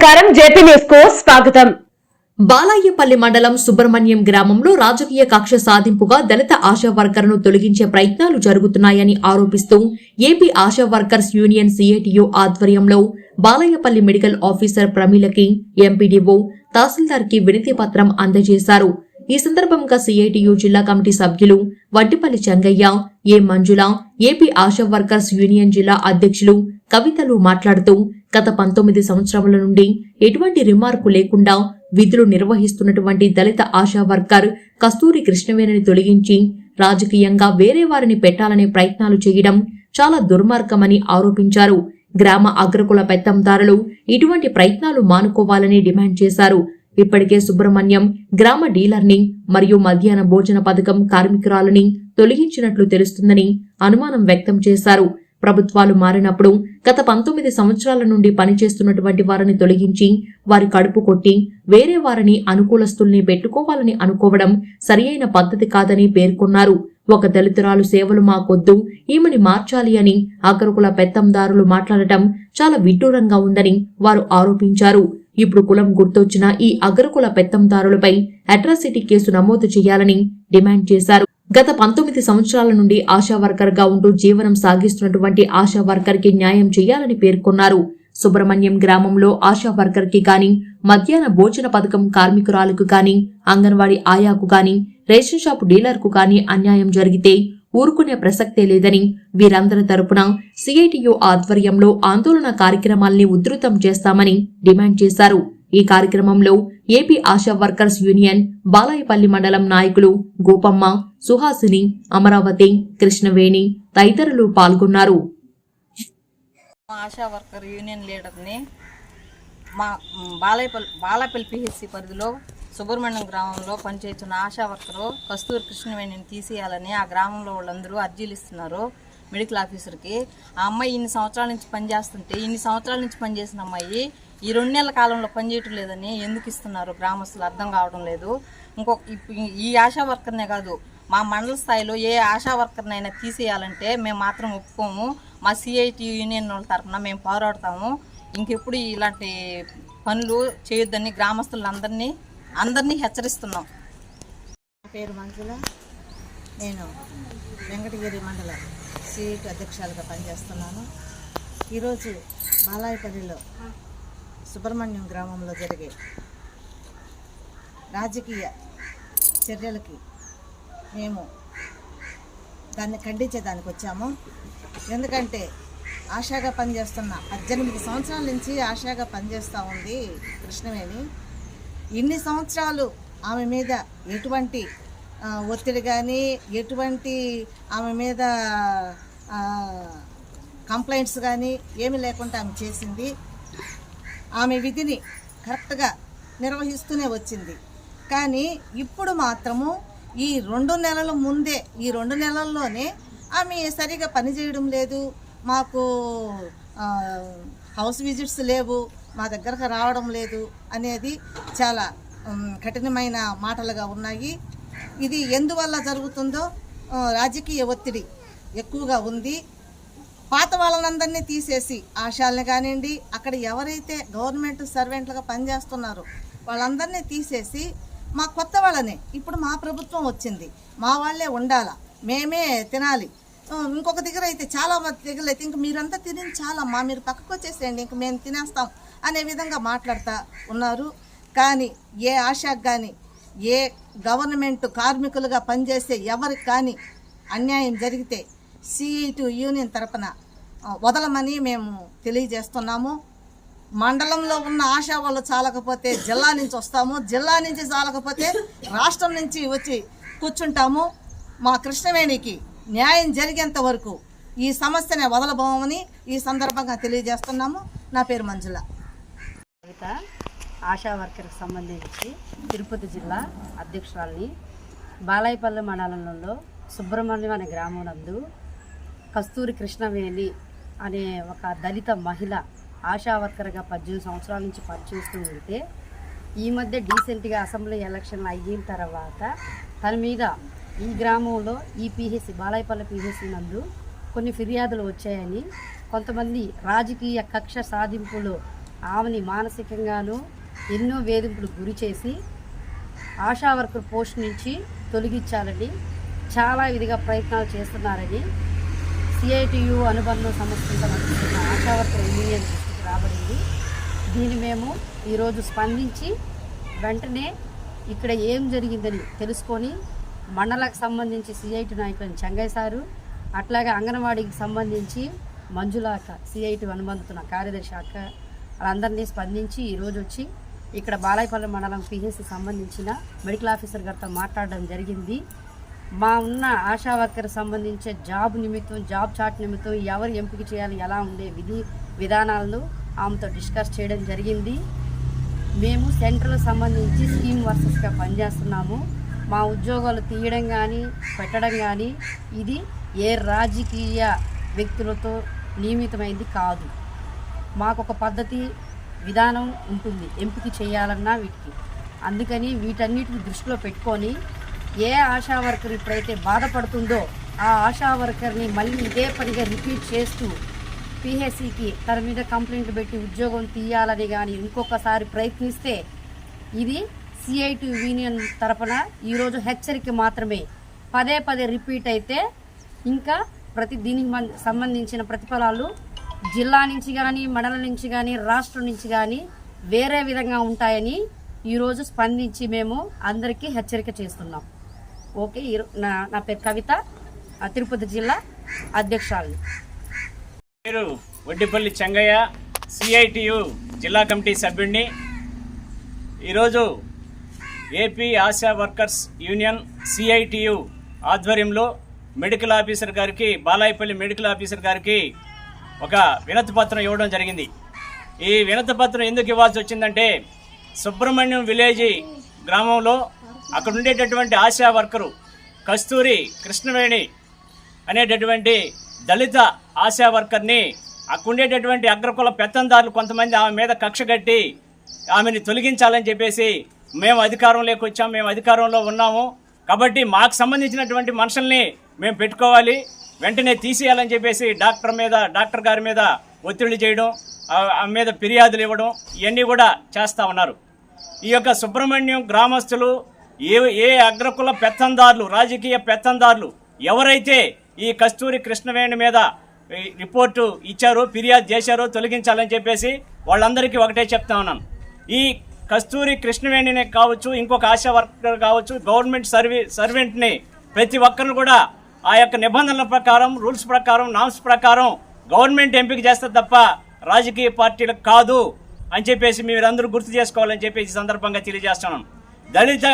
నమస్కారం. జేపీ న్యూస్కు స్వాగతం. బాలాయ్యపల్లి మండలం సుబ్రహ్మణ్యం గ్రామంలో రాజకీయ కక్ష సాధింపుగా దళిత ఆశా వర్కర్ను తొలగించే ప్రయత్నాలు జరుగుతున్నాయని ఆరోపిస్తూ AP ASHA workers union CITU ఆధ్వర్యంలో బాలయ్యపల్లి మెడికల్ ఆఫీసర్ ప్రమీలకి ఎంపీడీఓ తహసీల్దార్కి వినతి పత్రం అందజేశారు. ఈ సందర్భంగా సిఐటియు జిల్లా కమిటీ సభ్యులు Vaddipalli Chengaiah A Manjula AP ASHA workers union జిల్లా అధ్యక్షులు కవితలు మాట్లాడుతూ గత పంతొమ్మిది సంవత్సరముల నుండి ఎటువంటి రిమార్కు లేకుండా విధులు నిర్వహిస్తున్నటువంటి దళిత ఆశా వర్కర్ కస్తూరి కృష్ణవేణిని తొలగించి రాజకీయంగా వేరే వారిని పెట్టాలనే ప్రయత్నాలు చేయడం చాలా దుర్మార్గమని ఆరోపించారు. గ్రామ అగ్రకుల పెత్తందారులు ఇటువంటి ప్రయత్నాలు మానుకోవాలని డిమాండ్ చేశారు. ఇప్పటికే సుబ్రహ్మణ్యం గ్రామ డీలర్ని మరియు మధ్యాహ్న భోజన పథకం కార్మికురాలని తొలగించినట్లు తెలుస్తుందని అనుమానం వ్యక్తం చేశారు. ప్రభుత్వాలు మారినప్పుడు గత పంతొమ్మిది సంవత్సరాల నుండి పనిచేస్తున్నటువంటి వారిని తొలగించి వారి కడుపు కొట్టి వేరే వారిని అనుకూలస్తుల్ని పెట్టుకోవాలని అనుకోవడం సరియైన పద్ధతి కాదని పేర్కొన్నారు. ఒక దళితురాలు సేవలు మాకొద్దు ఈమెని మార్చాలి అని అగ్రకుల పెత్తందారులు మాట్లాడటం చాలా విడ్డూరంగా ఉందని వారు ఆరోపించారు. ఇప్పుడు కులం గుర్తొచ్చిన ఈ అగ్రకుల పెత్తందారులపై అట్రాసిటీ కేసు నమోదు చేయాలని డిమాండ్ చేశారు. గత పంతొమ్మిది సంవత్సరాల నుండి ఆశా వర్కర్గా ఉంటూ జీవనం సాగిస్తున్నటువంటి ఆశా వర్కర్కి న్యాయం చేయాలని పేర్కొన్నారు. సుబ్రహ్మణ్యం గ్రామంలో ఆశా వర్కర్కి గాని మధ్యాహ్న భోజన పథకం కార్మికురాలకు గాని అంగన్వాడీ ఆయాకు గాని రేషన్ షాపు డీలర్కు కానీ గాని అన్యాయం జరిగితే ఊరుకునే ప్రసక్తే లేదని వీరందరి తరపున సిఐటియు ఆధ్వర్యంలో ఆందోళన కార్యక్రమాల్ని ఉధృతం చేస్తామని డిమాండ్ చేశారు. ఈ కార్యక్రమంలో AP ASHA workers union Balayapalli మండలం నాయకులు గోపమ్మ సుహాసిని అమరావతి కృష్ణవేణి తదితరులు పాల్గొన్నారు. ఆశా వర్కర్ యూనియన్ లీడర్ని మా బాలయపల్ బాలాపల్లి పిహెచ్సి పరిధిలో సుబ్రహ్మణ్యం గ్రామంలో పనిచేస్తున్న ఆశా వర్కరు కస్తూరి కృష్ణవేణిని తీసేయాలని ఆ గ్రామంలో వాళ్ళందరూ అర్జీలు ఇస్తున్నారు మెడికల్ ఆఫీసర్కి. ఆ అమ్మాయి ఇన్ని సంవత్సరాల నుంచి పనిచేస్తుంటే ఇన్ని సంవత్సరాల నుంచి పనిచేసిన అమ్మాయి ఈ రెండు నెలల కాలంలో పనిచేయటం లేదని ఎందుకు ఇస్తున్నారు? గ్రామస్తులు అర్థం కావడం లేదు. ఇంకొక ఈ ఆశా వర్కర్నే కాదు మా మండల స్థాయిలో ఏ ఆశా వర్కర్నైనా తీసేయాలంటే మేము మాత్రం ఒప్పుకోము. మా సిఐటి యూనియన్ వాళ్ళ తరఫున మేము పోరాడతాము. ఇంకెప్పుడు ఇలాంటి పనులు చేయొద్దని గ్రామస్తులందరినీ అందరినీ హెచ్చరిస్తున్నాం. పేరు మంజుల. నేను వెంకటగిరి మండల సిఐటి అధ్యక్షాలుగా పనిచేస్తున్నాను. ఈరోజు బాలాయపల్లిలో సుబ్రహ్మణ్యం గ్రామంలో జరిగే రాజకీయ చర్యలకి మేము దాన్ని ఖండించేదానికి వచ్చాము. ఎందుకంటే ఆశాగా పనిచేస్తున్న. పద్దెనిమిది సంవత్సరాల నుంచి ఆశాగా పనిచేస్తూ ఉంది కృష్ణవేణి. ఇన్ని సంవత్సరాలు ఆమె మీద ఎటువంటి ఒత్తిడి కానీ ఎటువంటి ఆమె మీద కంప్లైంట్స్ కానీ ఏమి లేకుండా ఆమె చేసింది. ఆమె విధిని కరెక్ట్గా నిర్వహిస్తూనే వచ్చింది. కానీ ఇప్పుడు మాత్రము ఈ రెండు నెలల ముందే ఈ రెండు నెలల్లోనే ఆమె సరిగా పనిచేయడం లేదు. మాకు హౌస్ విజిట్స్ లేవు మా దగ్గరకు రావడం లేదు అనేది చాలా కఠినమైన మాటలుగా ఉన్నాయి. ఇది ఎందువల్ల జరుగుతుందో రాజకీయ ఒత్తిడి ఎక్కువగా ఉంది. పాత వాళ్ళనందరినీ తీసేసి ఆశాలని కానివ్వండి అక్కడ ఎవరైతే గవర్నమెంట్ సర్వెంట్లుగా పనిచేస్తున్నారో వాళ్ళందరినీ తీసేసి మా కొత్త వాళ్ళనే. ఇప్పుడు మా ప్రభుత్వం వచ్చింది. మా వాళ్ళే ఉండాలా? మేమే తినాలి. ఇంకొక దగ్గర అయితే చాలా మంది దగ్గర అయితే ఇంక మీరంతా చాలా చాలమ్మా మీరు పక్కకు వచ్చేసేయండి ఇంక మేము తినేస్తాం అనే విధంగా మాట్లాడుతూ ఉన్నారు. కానీ ఏ ఆశకు కానీ ఏ గవర్నమెంట్ కార్మికులుగా పనిచేసే ఎవరికి కానీ అన్యాయం జరిగితే సిఈటు యూనియన్ తరపున వదలమని మేము తెలియజేస్తున్నాము. మండలంలో ఉన్న ఆశా వాళ్ళు చాలకపోతే జిల్లా నుంచి వస్తాము. జిల్లా నుంచి చాలకపోతే రాష్ట్రం నుంచి వచ్చి కూర్చుంటాము. మా కృష్ణవేణికి న్యాయం జరిగేంత వరకు ఈ సమస్యనే వదలబోమని ఈ సందర్భంగా తెలియజేస్తున్నాము. నా పేరు మంజుల. కవిత ఆశా వర్కర్కి సంబంధించి తిరుపతి జిల్లా అధ్యక్షురాలిని బాలాయపల్లి మండలంలో సుబ్రహ్మణ్యం అనే గ్రామం నందు కస్తూరి కృష్ణవేణి అనే ఒక దళిత మహిళ ఆశా వర్కర్గా పద్దెనిమిది సంవత్సరాల నుంచి పనిచేస్తూ ఉంటే ఈ మధ్య డీసెంట్గా అసెంబ్లీ ఎలక్షన్లు అయిన తర్వాత తన మీద ఈ గ్రామంలో ఈ పిహెసి బాలాయపల్లి పిహెసి నందు కొన్ని ఫిర్యాదులు వచ్చాయని కొంతమంది రాజకీయ కక్ష సాధింపులు ఆమెని మానసికంగాను ఎన్నో వేధింపులు గురి చేసి ఆశా వర్కర్ పోస్ట్ నుంచి తొలగించాలని చాలా విధిగా ప్రయత్నాలు చేస్తున్నారని సిఐటియు అనుబంధం సంస్థతో నడుస్తున్న ఆశా వర్కర్ యూనియన్ దృష్టికి రాబడింది. దీన్ని మేము ఈరోజు స్పందించి వెంటనే ఇక్కడ ఏం జరిగిందని తెలుసుకొని మండలకు సంబంధించి సిఐటి నాయకులు చెంగయ్య సారు అట్లాగే అంగన్వాడీకి సంబంధించి మంజులాక సిఐటి అనుబంధుతున్న కార్యదర్శి అక్క వాళ్ళందరినీ స్పందించి ఈరోజు వచ్చి ఇక్కడ బాలాయపల్లి మండలం పిహెసి సంబంధించిన మెడికల్ ఆఫీసర్ గారితో మాట్లాడడం జరిగింది. మా ఉన్న ఆశా వర్కర్ సంబంధించే జాబ్ నిమిత్తం జాబ్ చాట్ నిమిత్తం ఎవరు ఎంపిక చేయాలి ఎలా ఉండే విధి విధానాలను ఆమెతో డిస్కస్ చేయడం జరిగింది. మేము సెంట్రల్ సంబంధించి స్కీమ్ వర్సెస్గా పనిచేస్తున్నాము. మా ఉద్యోగాలు తీయడం కానీ పెట్టడం కానీ ఇది ఏ రాజకీయ వ్యక్తులతో నియమితమైంది కాదు. మాకు ఒక పద్ధతి విధానం ఉంటుంది. ఎంపిక చేయాలన్నా వీటికి. అందుకని వీటన్నిటిని దృష్టిలో పెట్టుకొని ఏ ఆశా వర్కర్ ఇప్పుడైతే బాధపడుతుందో ఆ ఆశా వర్కర్ని మళ్ళీ ఇదే పనిగా రిపీట్ చేస్తూ పిహెసికి తన మీద కంప్లైంట్ పెట్టి ఉద్యోగం తీయాలని కానీ ఇంకొకసారి ప్రయత్నిస్తే ఇది సిఐటి యూనియన్ తరపున ఈరోజు హెచ్చరిక మాత్రమే. పదే పదే రిపీట్ అయితే ఇంకా ప్రతి దీనికి మం- సంబంధించిన ప్రతిఫలాలు జిల్లా నుంచి కానీ మండలం నుంచి కానీ రాష్ట్రం నుంచి కానీ వేరే విధంగా ఉంటాయని ఈరోజు స్పందించి మేము అందరికీ హెచ్చరిక చేస్తున్నాం. ఓకే నా నా పేరు కవిత తిరుపతి జిల్లా అధ్యక్షురాలు పేరు వడ్డిపల్లి చెంగయ్య సిఐటియు జిల్లా కమిటీ సభ్యుడిని. ఈరోజు AP ASHA workers union CITU ఆధ్వర్యంలో మెడికల్ ఆఫీసర్ గారికి బాలాయపల్లి మెడికల్ ఆఫీసర్ గారికి ఒక వినతి పత్రం ఇవ్వడం జరిగింది. ఈ వినతి పత్రం ఎందుకు ఇవ్వాల్సి వచ్చిందంటే సుబ్రహ్మణ్యం విలేజ్ గ్రామంలో అక్కడ ఉండేటటువంటి ఆశా వర్కరు కస్తూరి కృష్ణవేణి అనేటటువంటి దళిత ఆశా వర్కర్ని అక్కడ ఉండేటటువంటి అగ్రకుల పెత్తందారులు కొంతమంది ఆమె మీద కక్ష కట్టి ఆమెని తొలగించాలని చెప్పేసి మేము అధికారంలోకి వచ్చాం మేము అధికారంలో ఉన్నాము. కాబట్టి మాకు సంబంధించినటువంటి మనుషుల్ని మేము పెట్టుకోవాలి. వెంటనే తీసేయాలని చెప్పేసి డాక్టర్ మీద డాక్టర్ గారి మీద ఒత్తిడి చేయడం ఆ- మీద ఫిర్యాదులు ఇవ్వడం ఇవన్నీ కూడా చేస్తూ ఉన్నారు. ఈ యొక్క సుబ్రహ్మణ్యం గ్రామస్తులు ఏ ఏ అగ్రకుల పెత్తందారులు రాజకీయ పెత్తందారులు ఎవరైతే ఈ కస్తూరి కృష్ణవేణి మీద రిపోర్టు ఇచ్చారో ఫిర్యాదు చేశారో తొలగించాలని చెప్పేసి వాళ్ళందరికీ ఒకటే చెప్తా ఉన్నాను. ఈ కస్తూరి కృష్ణవేణినే కావచ్చు ఇంకొక ఆశా వర్కర్ కావచ్చు గవర్నమెంట్ సర్వీ సర్వెంట్ని ప్రతి ఒక్కరిని కూడా ఆ యొక్క నిబంధనల ప్రకారం రూల్స్ ప్రకారం నామ్స్ ప్రకారం గవర్నమెంట్ ఎంపిక చేస్తారు తప్ప రాజకీయ పార్టీలకు కాదు అని చెప్పేసి మీరందరూ గుర్తు చేసుకోవాలని చెప్పేసి సందర్భంగా తెలియజేస్తున్నాను దళిత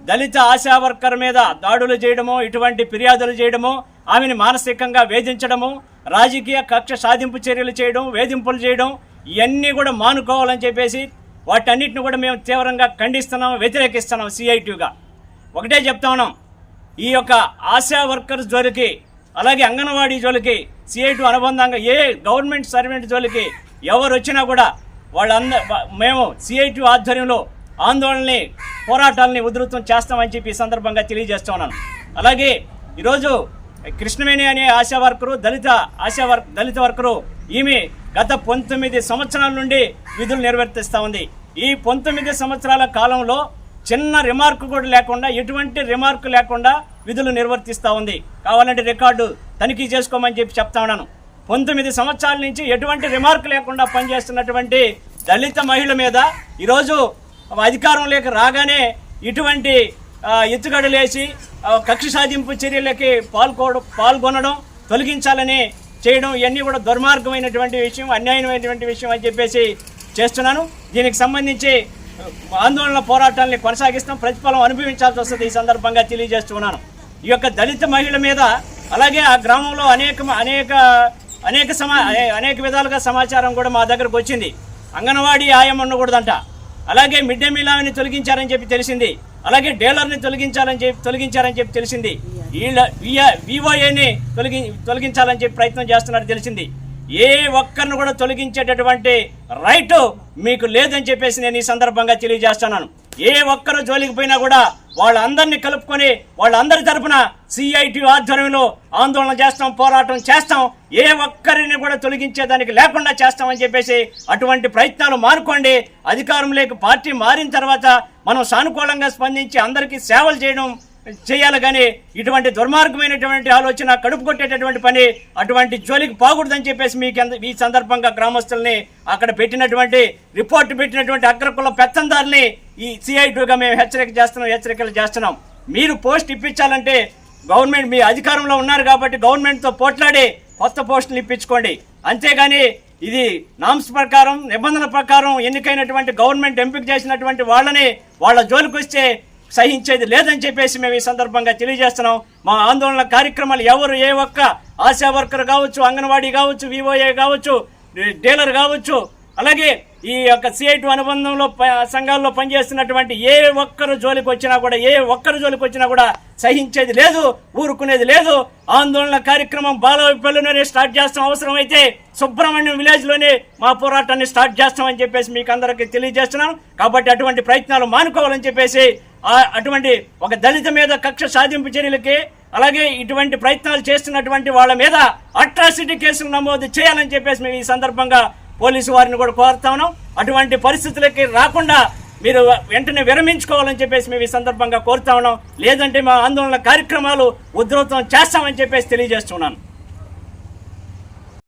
దళిత ఆశా వర్కర్ మీద దాడులు చేయడము ఇటువంటి ఫిర్యాదులు చేయడము ఆమెను మానసికంగా వేధించడము రాజకీయ కక్ష సాధింపు చర్యలు చేయడం వేధింపులు చేయడం ఇవన్నీ కూడా మానుకోవాలని చెప్పేసి వాటన్నిటిని కూడా మేము తీవ్రంగా ఖండిస్తున్నాం వ్యతిరేకిస్తున్నాం సిఐటిగా ఒకటే చెప్తా ఉన్నాం. ఈ యొక్క ఆశా వర్కర్స్ జోలికి అలాగే అంగన్వాడీ జోలికి సిఐటి అనుబంధంగా ఏ గవర్నమెంట్ సర్వెంట్ జోలికి ఎవరు వచ్చినా కూడా వాళ్ళంద మేము సిఐటి ఆధ్వర్యంలో ఆందోళనని పోరాటాలని ఉధృతం చేస్తామని చెప్పి ఈ సందర్భంగా తెలియజేస్తున్నాను అలాగే ఈరోజు కృష్ణవేణి అనే ఆశా వర్కరు దళిత ఆశా వర్క్ దళిత వర్కరు ఈమె గత పంతొమ్మిది సంవత్సరాల నుండి విధులు నిర్వర్తిస్తూ ఉంది. ఈ పంతొమ్మిది సంవత్సరాల కాలంలో చిన్న రిమార్క్ కూడా లేకుండా ఎటువంటి రిమార్క్ లేకుండా విధులు నిర్వర్తిస్తూ ఉంది. కావాలంటే రికార్డు తనిఖీ చేసుకోమని చెప్పి చెప్తా ఉన్నాను. పంతొమ్మిది సంవత్సరాల నుంచి ఎటువంటి రిమార్క్ లేకుండా పనిచేస్తున్నటువంటి దళిత మహిళ మీద ఈరోజు అధికారంలోకి రాగానే ఇటువంటి ఎత్తుగడలేసి కక్ష సాధింపు చర్యలకి పాల్గొ పాల్గొనడం తొలగించాలని చేయడం ఇవన్నీ కూడా దుర్మార్గమైనటువంటి విషయం అన్యాయమైనటువంటి విషయం అని చెప్పేసి చేస్తున్నాను. దీనికి సంబంధించి ఆందోళన పోరాటాన్ని కొనసాగిస్తాం. ప్రతిఫలం అనుభవించాల్సి వస్తుంది ఈ సందర్భంగా తెలియజేస్తున్నాను. ఈ యొక్క దళిత మహిళ మీద అలాగే ఆ గ్రామంలో అనేక అనేక అనేక సమా అనేక విధాలుగా సమాచారం కూడా మా దగ్గరకు వచ్చింది. అంగన్వాడీ ఆయం ఉండకూడదంట అలాగే మిడ్ డే మీల్ ఆమెని తొలగించారని చెప్పి తెలిసింది. అలాగే డీలర్ని తొలగించాలని చెప్పి తొలగించారని చెప్పి తెలిసింది. వీళ్ళ వివోఏని తొలగి తొలగించాలని చెప్పి ప్రయత్నం చేస్తున్నట్టు తెలిసింది. ఏ ఒక్కరిని కూడా తొలగించేటటువంటి రైటు మీకు లేదని చెప్పేసి నేను ఈ సందర్భంగా తెలియజేస్తున్నాను. ఏ ఒక్కరు జోలికి పోయినా కూడా వాళ్ళందరినీ కలుపుకొని వాళ్ళందరి తరపున సిఐటి ఆధ్వర్యంలో ఆందోళన చేస్తాం పోరాటం చేస్తాం. ఏ ఒక్కరిని కూడా తొలగించేదానికి లేకుండా చేస్తామని చెప్పేసి అటువంటి ప్రయత్నాలు మానుకోండి. అధికారంలోకి పార్టీ మారిన తర్వాత మనం సానుకూలంగా స్పందించి అందరికీ సేవలు చేయడం చేయాలి కానీ ఇటువంటి దుర్మార్గమైనటువంటి ఆలోచన కడుపు కొట్టేటటువంటి పని అటువంటి జోలికి పోకూడదని చెప్పేసి మీకు అంద- ఈ సందర్భంగా గ్రామస్తుల్ని అక్కడ పెట్టినటువంటి రిపోర్ట్ పెట్టినటువంటి అగ్రకుల పెత్తందారిని ఈ సిఐటీగా మేము హెచ్చరిక చేస్తున్నాం హెచ్చరికలు చేస్తున్నాం. మీరు పోస్ట్ ఇప్పించాలంటే గవర్నమెంట్ మీ అధికారంలో ఉన్నారు కాబట్టి గవర్నమెంట్తో పోట్లాడి కొత్త పోస్టులు ఇప్పించుకోండి. అంతేగాని ఇది నామ్స్ ప్రకారం నిబంధనల ప్రకారం ఎన్నికైనటువంటి గవర్నమెంట్ ఎంపిక చేసినటువంటి వాళ్ళని వాళ్ళ జోలికి వస్తే సహించేది లేదని చెప్పేసి మేము ఈ సందర్భంగా తెలియజేస్తున్నాం. మా ఆందోళన కార్యక్రమాలు ఎవరు ఏ ఒక్క ఆశా వర్కర్ కావచ్చు అంగన్వాడీ కావచ్చు వివోఏ కావచ్చు డీలర్ కావచ్చు అలాగే ఈ యొక్క సిఐటి అనుబంధంలో సంఘాల్లో పనిచేస్తున్నటువంటి ఏ ఒక్కరు జోలికి వచ్చినా కూడా ఏ ఒక్కరు జోలికి వచ్చినా కూడా సహించేది లేదు ఊరుకునేది లేదు. ఆందోళన కార్యక్రమం బాలవిపల్లిలోనే స్టార్ట్ చేస్తాం. అవసరమైతే సుబ్రహ్మణ్యం విలేజ్లోనే మా పోరాటాన్ని స్టార్ట్ చేస్తామని చెప్పేసి మీకు అందరికీ తెలియజేస్తున్నాం. కాబట్టి అటువంటి ప్రయత్నాలు మానుకోవాలని చెప్పేసి అటువంటి ఒక దళిత మీద కక్ష సాధింపు చర్యలకి అలాగే ఇటువంటి ప్రయత్నాలు చేస్తున్నటువంటి వాళ్ళ మీద అట్రాసిటీ కేసులు నమోదు చేయాలని చెప్పేసి మేము ఈ సందర్భంగా పోలీసు వారిని కూడా కోరుతా ఉన్నాం. అటువంటి పరిస్థితులకి రాకుండా మీరు వెంటనే విరమించుకోవాలని చెప్పేసి మేము ఈ సందర్భంగా కోరుతా ఉన్నాం. లేదంటే మా ఆందోళన కార్యక్రమాలు ఉధృతం చేస్తామని చెప్పేసి తెలియజేస్తున్నాను.